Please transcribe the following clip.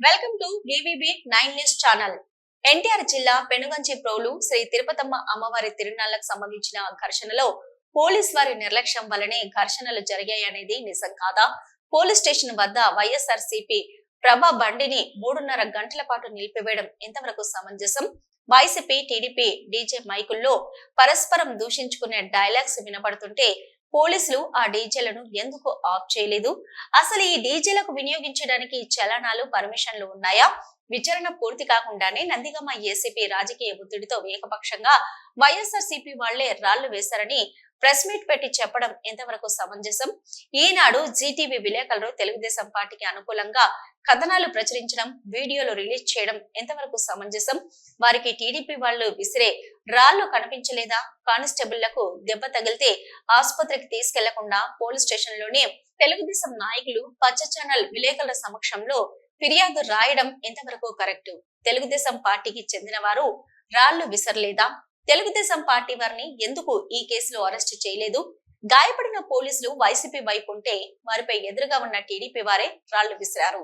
Welcome to DVB nine news channel. NTR జిల్లా పెనుగంచి ప్రోలు శ్రీ తిరుపతమ్మ అమ్మవారి తిరునాళ్ళకు సంబంధించిన ఘర్షణలో పోలీస్ వారి నిర్లక్ష్యం వల్లనే ఘర్షణలు జరిగాయనేది నిజం కాదా? పోలీస్ స్టేషన్ వద్ద వైఎస్ఆర్ సిపి ప్రభా బండిని మూడున్నర గంటల పాటు నిలిపివేయడం ఎంతవరకు సమంజసం? వైసీపీ టీడీపీ డీజే మైకుల్లో పరస్పరం దూషించుకునే డైలాగ్స్ వినపడుతుంటే పోలీసులు ఆ డీజేలను ఎందుకు ఆఫ్ చేయలేదు? అసలు ఈ డీజేలకు వినియోగించడానికి చలనాలు పర్మిషన్లు ఉన్నాయా? విచారణ పూర్తి కాకుండానే నందిగమ్మ ఏసీపీ రాజకీయ ఒత్తిడితో ఏకపక్షంగా వైఎస్ఆర్ సిపి వాళ్ళే రాళ్ళు వేశారని ప్రెస్ మీట్ పెట్టి చెప్పడం ఎంతవరకు సమంజసం? ఈనాడు జీటీవీ విలేకరులు తెలుగుదేశం పార్టీకి అనుకూలంగా కథనాలు ప్రచురించడం వీడియోలు రిలీజ్ చేయడం ఎంతవరకు సమంజసం? వారికి టీడీపీ వాళ్ళు విసిరే రాళ్ళు కనిపించలేదా? కానిస్టేబుళ్ళకు దెబ్బ తగిలితే ఆసుపత్రికి తీసుకెళ్ళకుండా పోలీస్ స్టేషన్లోనే తెలుగుదేశం నాయకులు పచ్చ ఛానల్ విలేకరుల సమక్షంలో ఫిర్యాదు రాయడం ఎంతవరకు కరెక్ట్? తెలుగుదేశం పార్టీకి చెందిన వారు రాళ్ళు విసరలేదా? తెలుగుదేశం పార్టీ వారిని ఎందుకు ఈ కేసులో అరెస్ట్ చేయలేదు? గాయపడిన పోలీసులు వైసీపీ వైపు ఉంటే వారిపై ఎదురుగా ఉన్న టీడీపీ వారే రాళ్ళు విసిరారు.